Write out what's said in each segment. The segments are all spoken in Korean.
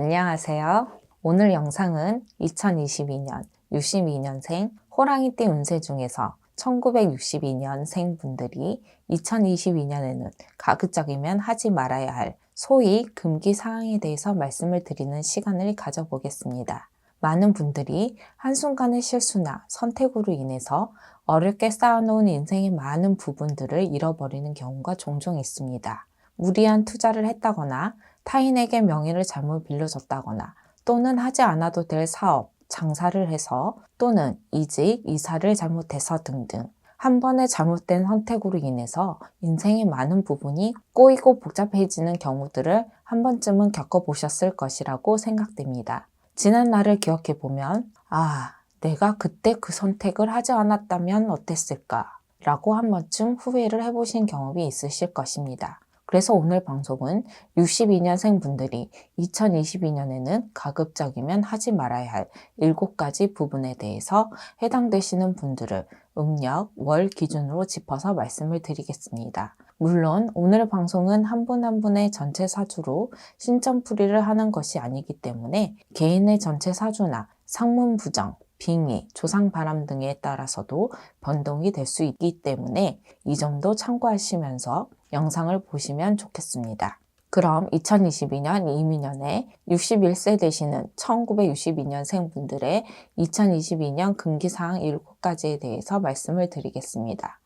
안녕하세요. 오늘 영상은 2022년 62년생 호랑이띠 운세 중에서 1962년생 분들이 2022년에는 가급적이면 하지 말아야 할 소위 금기 사항에 대해서 말씀을 드리는 시간을 가져보겠습니다. 많은 분들이 한순간의 실수나 선택으로 인해서 어렵게 쌓아놓은 인생의 많은 부분들을 잃어버리는 경우가 종종 있습니다. 무리한 투자를 했다거나 타인에게 명의를 잘못 빌려줬다거나 또는 하지 않아도 될 사업, 장사를 해서 또는 이직, 이사를 잘못해서 등등 한 번의 잘못된 선택으로 인해서 인생의 많은 부분이 꼬이고 복잡해지는 경우들을 한 번쯤은 겪어보셨을 것이라고 생각됩니다. 지난 날을 기억해 보면, 아, 내가 그때 그 선택을 하지 않았다면 어땠을까? 라고 한 번쯤 후회를 해보신 경험이 있으실 것입니다. 그래서 오늘 방송은 62년생 분들이 2022년에는 가급적이면 하지 말아야 할 7가지 부분에 대해서 해당되시는 분들을 음력, 월 기준으로 짚어서 말씀을 드리겠습니다. 물론 오늘 방송은 한 분한 분의 전체 사주로 신점풀이를 하는 것이 아니기 때문에 개인의 전체 사주나 상문 부정, 빙의, 조상 바람 등에 따라서도 변동이 될 수 있기 때문에 이 점도 참고하시면서 영상을 보시면 좋겠습니다. 그럼 2022년 이민년에 61세 되시는 1962년생 분들의 2022년 금기사항 7가지에 대해서 말씀을 드리겠습니다.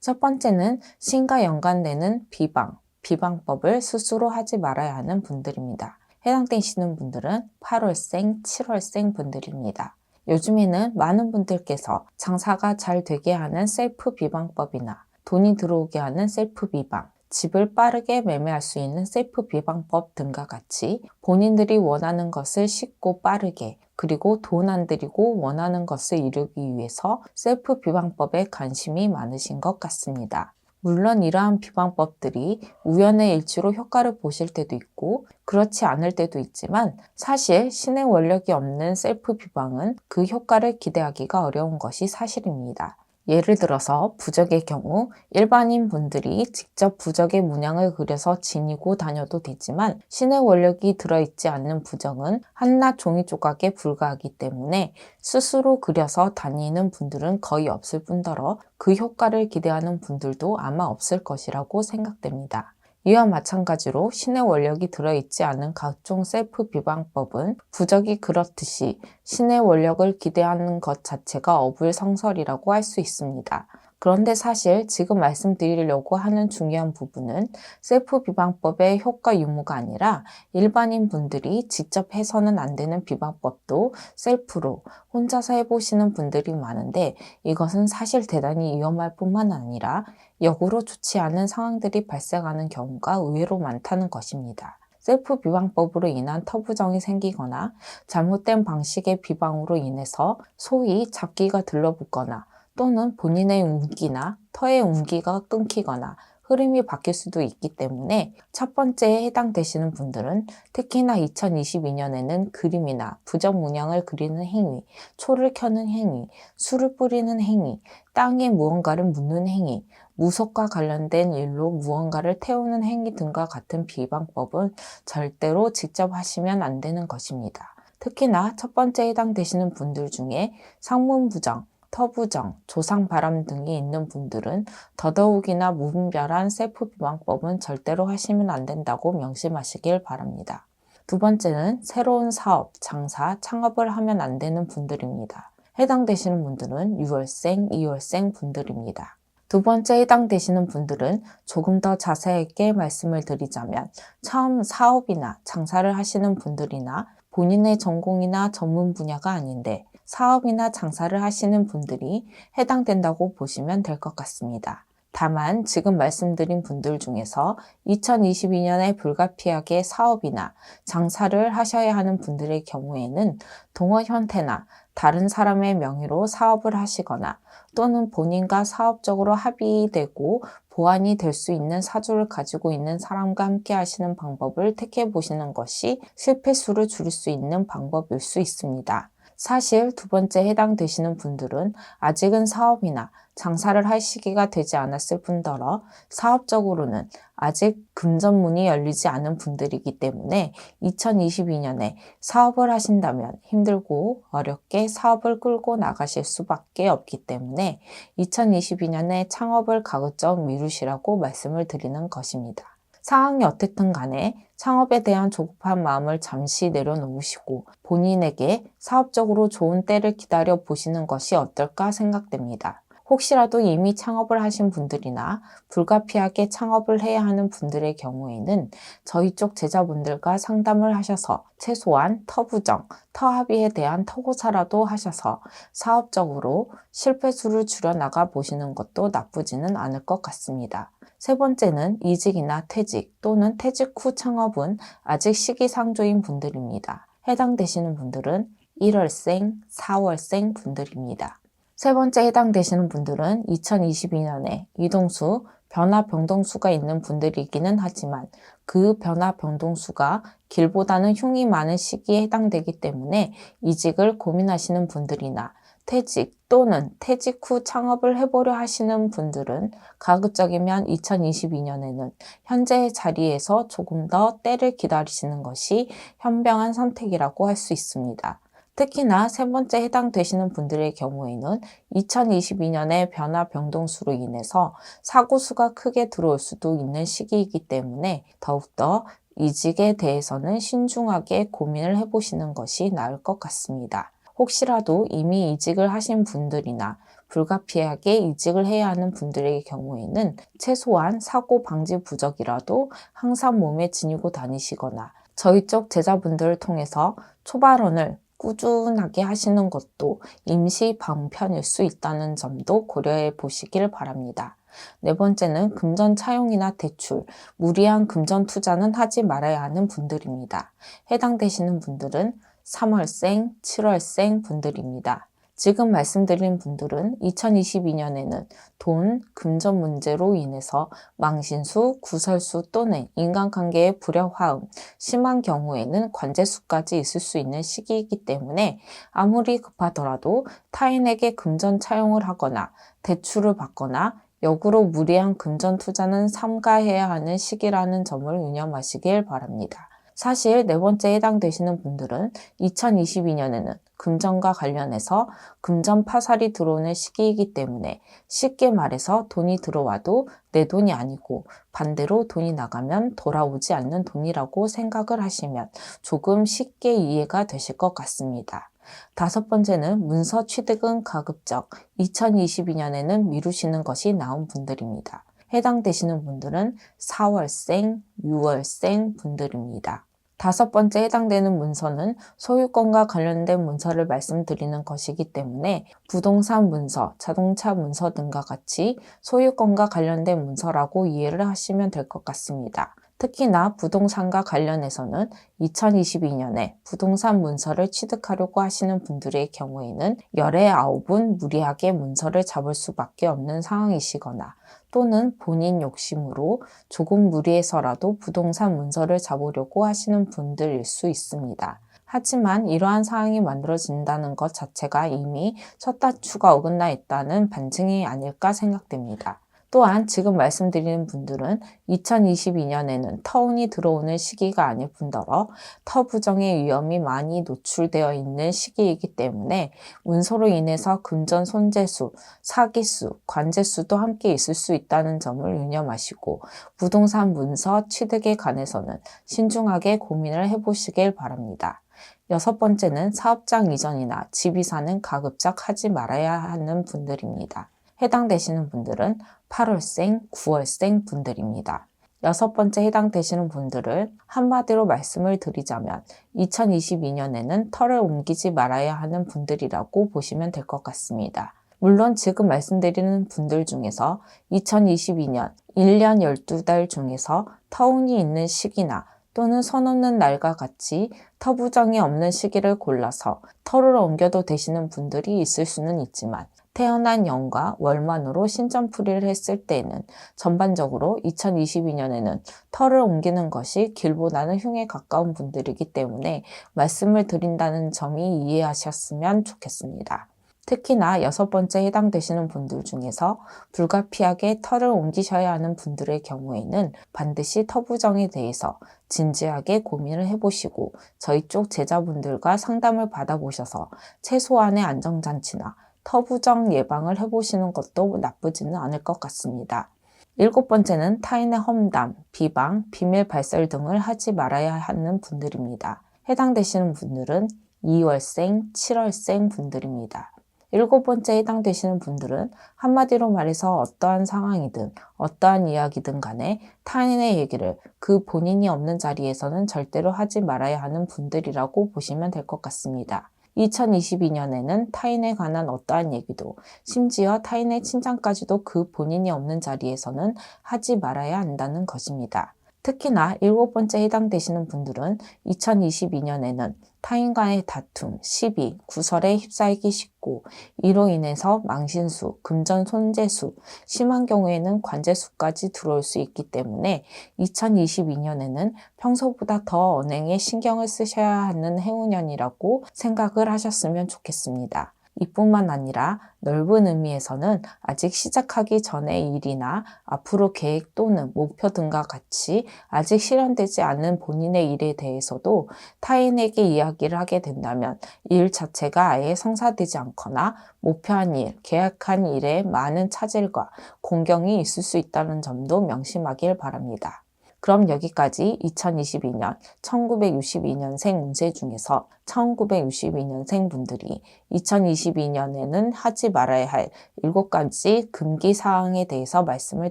첫 번째는 신과 연관되는 비방, 비방법을 스스로 하지 말아야 하는 분들입니다. 해당되시는 분들은 8월생, 7월생 분들입니다. 요즘에는 많은 분들께서 장사가 잘 되게 하는 셀프 비방법이나 돈이 들어오게 하는 셀프 비방, 집을 빠르게 매매할 수 있는 셀프 비방법 등과 같이 본인들이 원하는 것을 쉽고 빠르게 그리고 돈 안 들이고 원하는 것을 이루기 위해서 셀프 비방법에 관심이 많으신 것 같습니다. 물론 이러한 비방법들이 우연의 일치로 효과를 보실 때도 있고 그렇지 않을 때도 있지만 사실 신의 원력이 없는 셀프 비방은 그 효과를 기대하기가 어려운 것이 사실입니다. 예를 들어서 부적의 경우 일반인 분들이 직접 부적의 문양을 그려서 지니고 다녀도 되지만 신의 원력이 들어있지 않는 부적은 한낱 종이 조각에 불과하기 때문에 스스로 그려서 다니는 분들은 거의 없을 뿐더러 그 효과를 기대하는 분들도 아마 없을 것이라고 생각됩니다. 이와 마찬가지로 신의 원력이 들어있지 않은 각종 셀프 비방법은 부적이 그렇듯이 신의 원력을 기대하는 것 자체가 어불성설이라고 할 수 있습니다. 그런데 사실 지금 말씀드리려고 하는 중요한 부분은 셀프 비방법의 효과 유무가 아니라 일반인 분들이 직접 해서는 안 되는 비방법도 셀프로 혼자서 해보시는 분들이 많은데 이것은 사실 대단히 위험할 뿐만 아니라 역으로 좋지 않은 상황들이 발생하는 경우가 의외로 많다는 것입니다. 셀프 비방법으로 인한 터부정이 생기거나 잘못된 방식의 비방으로 인해서 소위 잡기가 들러붙거나 또는 본인의 운기나 터의 운기가 끊기거나 흐름이 바뀔 수도 있기 때문에 첫 번째에 해당되시는 분들은 특히나 2022년에는 그림이나 부적 문양을 그리는 행위, 초를 켜는 행위, 술을 뿌리는 행위, 땅에 무언가를 묻는 행위, 무속과 관련된 일로 무언가를 태우는 행위 등과 같은 비방법은 절대로 직접 하시면 안 되는 것입니다. 특히나 첫 번째 해당되시는 분들 중에 상문부정, 터부정, 조상바람 등이 있는 분들은 더더욱이나 무분별한 셀프 비방법은 절대로 하시면 안 된다고 명심하시길 바랍니다. 두 번째는 새로운 사업, 장사, 창업을 하면 안 되는 분들입니다. 해당되시는 분들은 6월생, 2월생 분들입니다. 두 번째 해당되시는 분들은 조금 더 자세하게 말씀을 드리자면 처음 사업이나 장사를 하시는 분들이나 본인의 전공이나 전문 분야가 아닌데 사업이나 장사를 하시는 분들이 해당된다고 보시면 될 것 같습니다. 다만 지금 말씀드린 분들 중에서 2022년에 불가피하게 사업이나 장사를 하셔야 하는 분들의 경우에는 동어 형태나 다른 사람의 명의로 사업을 하시거나 또는 본인과 사업적으로 합의되고 보완이 될 수 있는 사주를 가지고 있는 사람과 함께 하시는 방법을 택해 보시는 것이 실패 수를 줄일 수 있는 방법일 수 있습니다. 사실 두 번째 해당되시는 분들은 아직은 사업이나 장사를 할 시기가 되지 않았을 뿐더러 사업적으로는 아직 금전문이 열리지 않은 분들이기 때문에 2022년에 사업을 하신다면 힘들고 어렵게 사업을 끌고 나가실 수밖에 없기 때문에 2022년에 창업을 가급적 미루시라고 말씀을 드리는 것입니다. 상황이 어떻든 간에 창업에 대한 조급한 마음을 잠시 내려놓으시고 본인에게 사업적으로 좋은 때를 기다려 보시는 것이 어떨까 생각됩니다. 혹시라도 이미 창업을 하신 분들이나 불가피하게 창업을 해야 하는 분들의 경우에는 저희 쪽 제자분들과 상담을 하셔서 최소한 터부정, 터합의에 대한 터고사라도 하셔서 사업적으로 실패수를 줄여나가 보시는 것도 나쁘지는 않을 것 같습니다. 세 번째는 이직이나 퇴직 또는 퇴직 후 창업은 아직 시기상조인 분들입니다. 해당되시는 분들은 1월생, 4월생 분들입니다. 세 번째 해당되시는 분들은 2022년에 이동수, 변화 병동수가 있는 분들이기는 하지만 그 변화 병동수가 길보다는 흉이 많은 시기에 해당되기 때문에 이직을 고민하시는 분들이나 퇴직 또는 퇴직 후 창업을 해보려 하시는 분들은 가급적이면 2022년에는 현재의 자리에서 조금 더 때를 기다리시는 것이 현명한 선택이라고 할 수 있습니다. 특히나 세 번째 해당되시는 분들의 경우에는 2022년의 변화 병동수로 인해서 사고수가 크게 들어올 수도 있는 시기이기 때문에 더욱더 이직에 대해서는 신중하게 고민을 해보시는 것이 나을 것 같습니다. 혹시라도 이미 이직을 하신 분들이나 불가피하게 이직을 해야 하는 분들의 경우에는 최소한 사고 방지 부적이라도 항상 몸에 지니고 다니시거나 저희 쪽 제자분들을 통해서 초발언을 꾸준하게 하시는 것도 임시 방편일 수 있다는 점도 고려해 보시길 바랍니다. 네 번째는 금전 차용이나 대출, 무리한 금전 투자는 하지 말아야 하는 분들입니다. 해당되시는 분들은 3월생, 7월생 분들입니다. 지금 말씀드린 분들은 2022년에는 돈, 금전 문제로 인해서 망신수, 구설수 또는 인간관계의 불협화음, 심한 경우에는 관제수까지 있을 수 있는 시기이기 때문에 아무리 급하더라도 타인에게 금전 차용을 하거나 대출을 받거나 역으로 무리한 금전 투자는 삼가해야 하는 시기라는 점을 유념하시길 바랍니다. 사실 네 번째 해당되시는 분들은 2022년에는 금전과 관련해서 금전 파살이 들어오는 시기이기 때문에 쉽게 말해서 돈이 들어와도 내 돈이 아니고 반대로 돈이 나가면 돌아오지 않는 돈이라고 생각을 하시면 조금 쉽게 이해가 되실 것 같습니다. 다섯 번째는 문서 취득은 가급적 2022년에는 미루시는 것이 나은 분들입니다. 해당되시는 분들은 4월생, 6월생 분들입니다. 다섯 번째 해당되는 문서는 소유권과 관련된 문서를 말씀드리는 것이기 때문에 부동산 문서, 자동차 문서 등과 같이 소유권과 관련된 문서라고 이해를 하시면 될 것 같습니다. 특히나 부동산과 관련해서는 2022년에 부동산 문서를 취득하려고 하시는 분들의 경우에는 열의 아홉은 무리하게 문서를 잡을 수밖에 없는 상황이시거나 또는 본인 욕심으로 조금 무리해서라도 부동산 문서를 잡으려고 하시는 분들일 수 있습니다. 하지만 이러한 상황이 만들어진다는 것 자체가 이미 첫 단추가 어긋나 있다는 반증이 아닐까 생각됩니다. 또한 지금 말씀드리는 분들은 2022년에는 터운이 들어오는 시기가 아닐 뿐더러 터 부정의 위험이 많이 노출되어 있는 시기이기 때문에 문서로 인해서 금전 손재수, 사기수, 관재수도 함께 있을 수 있다는 점을 유념하시고 부동산 문서 취득에 관해서는 신중하게 고민을 해보시길 바랍니다. 여섯 번째는 사업장 이전이나 집 이사는 가급적 하지 말아야 하는 분들입니다. 해당되시는 분들은 8월생, 9월생 분들입니다. 여섯 번째 해당되시는 분들을 한마디로 말씀을 드리자면 2022년에는 털을 옮기지 말아야 하는 분들이라고 보시면 될 것 같습니다. 물론 지금 말씀드리는 분들 중에서 2022년 1년 12달 중에서 터운이 있는 시기나 또는 선 없는 날과 같이 터부정이 없는 시기를 골라서 터를 옮겨도 되시는 분들이 있을 수는 있지만 태어난 연과 월만으로 신점풀이를 했을 때에는 전반적으로 2022년에는 털을 옮기는 것이 길보다는 흉에 가까운 분들이기 때문에 말씀을 드린다는 점이 이해하셨으면 좋겠습니다. 특히나 여섯 번째 해당되시는 분들 중에서 불가피하게 털을 옮기셔야 하는 분들의 경우에는 반드시 터부정에 대해서 진지하게 고민을 해보시고 저희 쪽 제자분들과 상담을 받아보셔서 최소한의 안정장치나 터부정 예방을 해보시는 것도 나쁘지는 않을 것 같습니다. 일곱 번째는 타인의 험담, 비방, 비밀 발설 등을 하지 말아야 하는 분들입니다. 해당되시는 분들은 2월생, 7월생 분들입니다. 일곱 번째 해당되시는 분들은 한마디로 말해서 어떠한 상황이든 어떠한 이야기든 간에 타인의 얘기를 그 본인이 없는 자리에서는 절대로 하지 말아야 하는 분들이라고 보시면 될 것 같습니다. 2022년에는 타인에 관한 어떠한 얘기도 심지어 타인의 칭찬까지도 그 본인이 없는 자리에서는 하지 말아야 한다는 것입니다. 특히나 일곱 번째 해당되시는 분들은 2022년에는 타인과의 다툼, 시비, 구설에 휩싸이기 쉽고 이로 인해서 망신수, 금전 손재수, 심한 경우에는 관재수까지 들어올 수 있기 때문에 2022년에는 평소보다 더 언행에 신경을 쓰셔야 하는 해운년이라고 생각을 하셨으면 좋겠습니다. 이뿐만 아니라 넓은 의미에서는 아직 시작하기 전의 일이나 앞으로 계획 또는 목표 등과 같이 아직 실현되지 않은 본인의 일에 대해서도 타인에게 이야기를 하게 된다면 일 자체가 아예 성사되지 않거나 목표한 일, 계획한 일에 많은 차질과 공경이 있을 수 있다는 점도 명심하길 바랍니다. 그럼 여기까지 2022년 1962년생 운세 중에서 1962년생 분들이 2022년에는 하지 말아야 할 7가지 금기 사항에 대해서 말씀을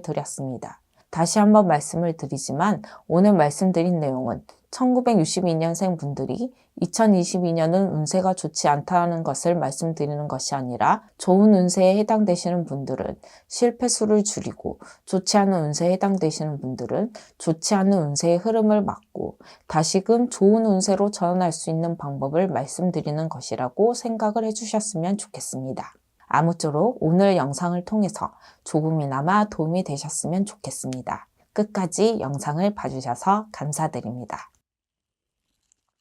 드렸습니다. 다시 한번 말씀을 드리지만 오늘 말씀드린 내용은 1962년생 분들이 2022년은 운세가 좋지 않다는 것을 말씀드리는 것이 아니라 좋은 운세에 해당되시는 분들은 실패수를 줄이고 좋지 않은 운세에 해당되시는 분들은 좋지 않은 운세의 흐름을 막고 다시금 좋은 운세로 전환할 수 있는 방법을 말씀드리는 것이라고 생각을 해주셨으면 좋겠습니다. 아무쪼록 오늘 영상을 통해서 조금이나마 도움이 되셨으면 좋겠습니다. 끝까지 영상을 봐주셔서 감사드립니다.